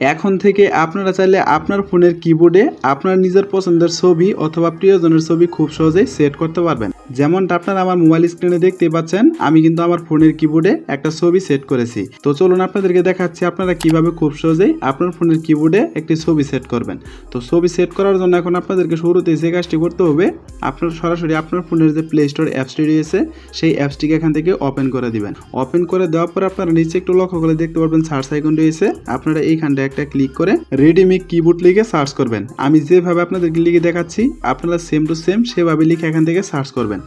এখন থেকে আপনারা চাইলে আপনার ফোনের কিবোর্ডে আপনার নিজের পছন্দের ছবি অথবা প্রিয়জনের ছবি খুব সহজেই সেট করতে পারবেন। যেমনটা আপনারা আমার মোবাইল স্ক্রিনে দেখতে পাচ্ছেন, আমি কিন্তু আমার ফোনের কিবোর্ডে একটা ছবি সেট করেছি। তো চলুন আপনাদেরকে দেখাচ্ছি আপনারা কীভাবে খুব সহজেই আপনার ফোনের কিবোর্ডে একটি ছবি সেট করবেন। তো ছবি সেট করার জন্য এখন আপনাদেরকে শুরুতেই যে কাজটি করতে হবে, আপনার সরাসরি আপনার ফোনের যে প্লে স্টোর অ্যাপসটি রয়েছে, সেই অ্যাপসটিকে এখান থেকে ওপেন করে দিবেন। ওপেন করে দেওয়ার পর আপনারা নিচে একটু লক্ষ্য করে দেখতে পারবেন সার্চ আইকন রয়েছে। আপনারা এইখানটা একটা ক্লিক করে রেডিমিক কিবোর্ড লিখে সার্চ করবেন। আমি যেভাবে আপনাদেরকে লিখে দেখাচ্ছি, আপনারা সেম টু সেম সেভাবে লিখে এখান থেকে সার্চ করবেন।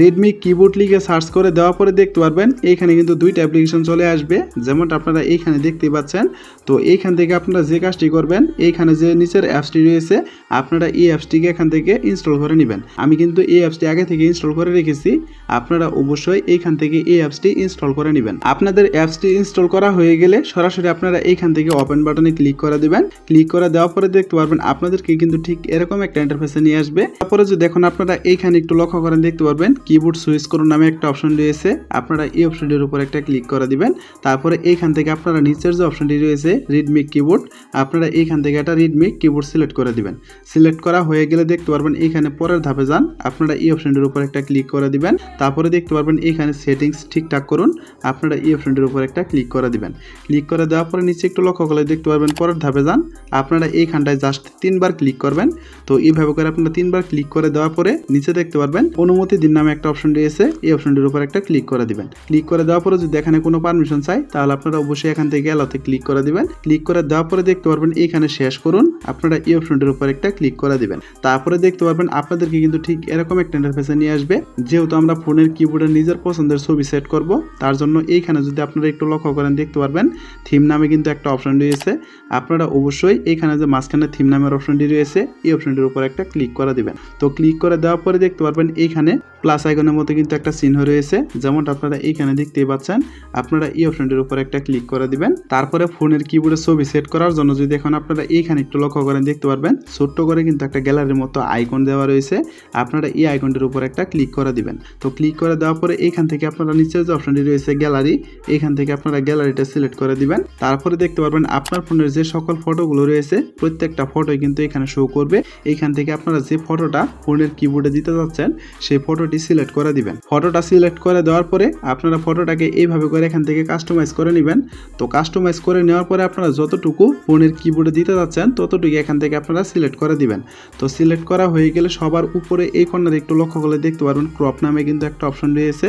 রেডমি কিবোর্ড লিখে সার্চ করে দেওয়ার পরে দেখতে পারবেন এইখানে কিন্তু দুইটা অ্যাপ্লিকেশন চলে আসবে। যেমনটা আপনারা এইখানে দেখতে পাচ্ছেন, তো এইখান থেকে আপনারা যে কাজটি করবেন, এইখানে যে নিচের অ্যাপসটি রয়েছে, আপনারা এই অ্যাপসটিকে এখান থেকে ইনস্টল করে নেবেন। আমি কিন্তু এই অ্যাপসটি আগে থেকে ইনস্টল করে রেখেছি, আপনারা অবশ্যই এইখান থেকে এই অ্যাপসটি ইনস্টল করে নেবেন। আপনাদের অ্যাপসটি ইনস্টল করা হয়ে গেলে সরাসরি আপনারা এইখান থেকে ওপেন বাটনে ক্লিক করে দিবেন। ক্লিক করে দেওয়ার পরে দেখতে পারবেন, আপনাদেরকে কিন্তু ঠিক এরকম একটা ইন্টারফেসে নিয়ে আসবে। তারপরে যদি এখন আপনারা এইখানে একটু লক্ষ্য করেন, দেখতে পারবেন কিবোর্ড সুইচ করুন নামে একটা অপশন রয়েছে। আপনারা এই অপশনটির উপর একটা ক্লিক করে দিবেন। তারপরে এইখান থেকে আপনারা নিচের যে অপশনটি রয়েছে রিডমি কিবোর্ড আপনারা এইখান থেকে একটা রিডমি কিবোর্ড সিলেক্ট করে দিবেন। সিলেক্ট করা হয়ে গেলে দেখতে পারবেন এইখানে পরের ধাপে যান। আপনারা এই অপশনটির উপর একটা ক্লিক করে দিবেন। তারপরে দেখতে পারবেন এইখানে সেটিংস ঠিকঠাক করুন। আপনারা এই অপশনটির উপর একটা ক্লিক করে দিবেন। ক্লিক করে দেওয়ার পরে নিচে একটু লক্ষ্য করলে দেখতে পারবেন পরের ধাপে যান। আপনারা এইখানটায় জাস্ট তিনবার ক্লিক করবেন। তো এইভাবে করে আপনারা তিনবার ক্লিক করে দেওয়ার পরে নিচে দেখতে পারবেন অনুমতি দিন নামে একটা অপশন রয়েছে এই অপশনটির উপর একটা ক্লিক করে দিবেন। ক্লিক করে দেওয়ার পরে যদি এখানে কোনো পারমিশন চাই, তাহলে আপনারা অবশ্যই এখান থেকে অ্যালাউতে ক্লিক করে দিবেন। ক্লিক করে দেওয়ার পরে দেখতে পারবেন এইখানে শেষ করুন। আপনারা এই অপশনটির উপর একটা ক্লিক করে দিবেন। তারপরে দেখতে পারবেন আপনাদেরকে কিন্তু ঠিক এরকম একটা ইন্টারফেসে নিয়ে আসবে। যেহেতু আমরা ফোনের কিবোর্ডে নিজের পছন্দের ছবি সেট করব, তার জন্য এইখানে যদি আপনারা একটু লক্ষ্য করেন, দেখতে পারবেন থিম নামে কিন্তু একটা অপশন রয়েছে। আপনারা অবশ্যই এখানে যে মাঝখানে থিম নামের অপশনটি রয়েছে, এই অপশনটির উপর একটা ক্লিক করে দিবেন। তো ক্লিক করে দেওয়ার পরে দেখতে পারবেন এইখানে প্লাস আইকনের মতো কিন্তু একটা চিহ্ন রয়েছে, যেমনটা আপনারা এইখানে দেখতেই পাচ্ছেন। আপনারা এই অপশনটির উপর একটা ক্লিক করে দিবেন। তারপরে ফোনের কিবোর্ডে ছবি সেট করার জন্য যদি এখন আপনারা এইখানে একটু লক্ষ্য করেন, দেখতে পারবেন, ছোট্ট করে কিন্তু একটা গ্যালারির মতো আইকন দেওয়া রয়েছে। আপনারা এই আইকনটির উপর একটা ক্লিক করে দিবেন। তো ক্লিক করে দেওয়ার পরে এইখান থেকে আপনারা নিচে যে অপশনটি রয়েছে গ্যালারি এইখান থেকে আপনারা গ্যালারিটা সিলেক্ট করে দিবেন। তারপরে দেখতে পারবেন আপনার ফোনের যে সকল ফটোগুলো রয়েছে, প্রত্যেকটা ফটোই কিন্তু এখানে শো করবে। এইখান থেকে আপনারা যে ফটোটা ফোনের কিবোর্ডে দিতে যাচ্ছেন, সেই ফটোটি সিলেক্ট করে দিবেন। ফটোটা সিলেক্ট করে দেওয়ার পরে আপনারা ফটোটাকে এইভাবে করে এখান থেকে কাস্টমাইজ করে নেবেন। তো কাস্টমাইজ করে নেওয়ার পরে আপনারা যতটুকু ফোনের কিবোর্ডে দিতে যাচ্ছেন ততটুকু এখান থেকে আপনারা সিলেক্ট করে দিবেন। তো সিলেক্ট করা হয়ে গেলে সবার উপরে এই কর্নারে একটু লক্ষ্য করলে দেখতে পারবেন ক্রপ নামে কিন্তু একটা অপশন রয়েছে।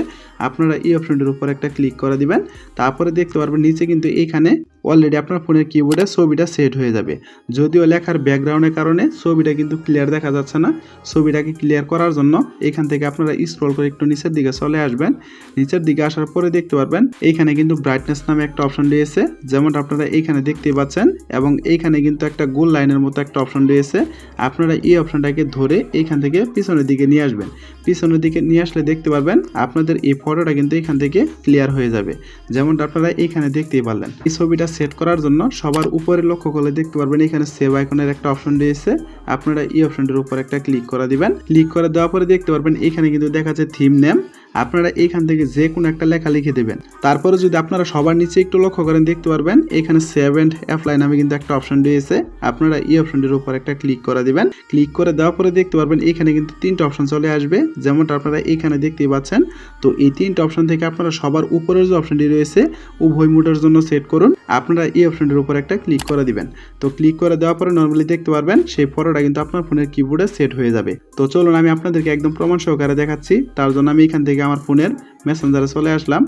আপনারা এই অপশনটির উপর একটা ক্লিক করে দিবেন। তারপরে দেখতে পারবেন, নিচে কিন্তু এইখানে অলরেডি আপনার ফোনের কিবোর্ডে ছবিটা সেট হয়ে যাবে। যদিও লেখার ব্যাকগ্রাউন্ডের কারণে ছবিটা কিন্তু ক্লিয়ার দেখা যাচ্ছে না। ছবিটাকে ক্লিয়ার করার জন্য এখান থেকে আপনারা স্ক্রল করে একটু নিচের দিকে চলে আসবেন। নিচের দিকে আসার পরে দেখতে পারবেন এইখানে কিন্তু ব্রাইটনেস নামে একটা অপশন রয়েছে, যেমনটা আপনারা এইখানে দেখতে পাচ্ছেন এবং এইখানে কিন্তু একটা গোল লাইনের মতো একটা অপশন রয়েছে। আপনারা এই অপশনটাকে ধরে এইখান থেকে পিছনের দিকে নিয়ে আসবেন। পিছনের দিকে নিয়ে আসলে দেখতে পারবেন, আপনাদের এই ফটোটা কিন্তু এখান থেকে ক্লিয়ার হয়ে যাবে। যেমনটা আপনারা এইখানে দেখতেই পারলেন। এই ছবিটা সেট করার জন্য সবার উপরে লক্ষ্য করলে দেখতে পারবেন এখানে সেভ আইকনের একটা অপশন রয়েছে। আপনারা এই অপশনটির উপর একটা ক্লিক করে দিবেন। ক্লিক করে দেওয়ার পরে দেখতে পারবেন এখানে কিন্তু দেখা যাচ্ছে থিম নেম আপনারা এইখান থেকে যে কোনো একটা লেখা লিখে দেবেন। তারপরে যদি আপনারা সবার নিচে একটু লক্ষ্য করেন, দেখতে পারবেন, এখানে সেভ অ্যান্ড অ্যাপ্লাই নামে কিন্তু একটা অপশন রয়েছে। আপনারা এই অপশনটির উপর একটা ক্লিক করে দিবেন। ক্লিক করে দেওয়ার পরে দেখতে পারবেন, এখানে কিন্তু তিনটা অপশন চলে আসবে। যেমনটা আপনারা এখানে দেখতেই পাচ্ছেন, তো এই তিনটা অপশন থেকে আপনারা সবার উপরের যে অপশনটি রয়েছে, উভয় মোডের জন্য সেট করুন। আপনারা এই অপশনটির উপর একটা ক্লিক করে দিবেন। তো ক্লিক করে দেওয়ার পরে নর্মালি দেখতে পারবেন, সেই ফটোটা কিন্তু আপনার ফোনের কিবোর্ডে সেট হয়ে যাবে। তো চলুন, আমি আপনাদেরকে একদম প্রমাণ সহকারে দেখাচ্ছি। তার জন্য আমি এখান থেকে আমার ফোনের মেসেঞ্জারে চলে আসলাম।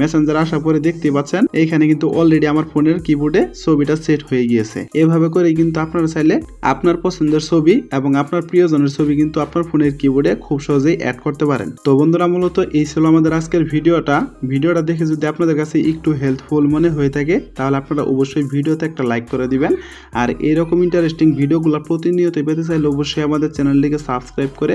মেসেঞ্জার আসার পরে দেখতে পাচ্ছেন, এইখানে কিন্তু অলরেডি আমার ফোনের কিবোর্ডে ছবিটা সেট হয়ে গিয়েছে। এভাবে করে কিন্তু আপনারা চাইলে আপনার পছন্দের ছবি এবং আপনার প্রিয়জনের ছবি কিন্তু আপনার ফোনের কিবোর্ডে খুব সহজেই অ্যাড করতে পারেন। তো বন্ধুরা, মূলত এই ছিল আমাদের আজকের ভিডিওটা। ভিডিওটা দেখে যদি আপনাদের কাছে একটু হেল্পফুল মনে হয়ে থাকে, তাহলে আপনারা অবশ্যই ভিডিওতে একটা লাইক করে দিবেন। আর এরকম ইন্টারেস্টিং ভিডিওগুলো প্রতিনিয়ত পেতে চাইলে অবশ্যই আমাদের চ্যানেলটিকে সাবস্ক্রাইব করে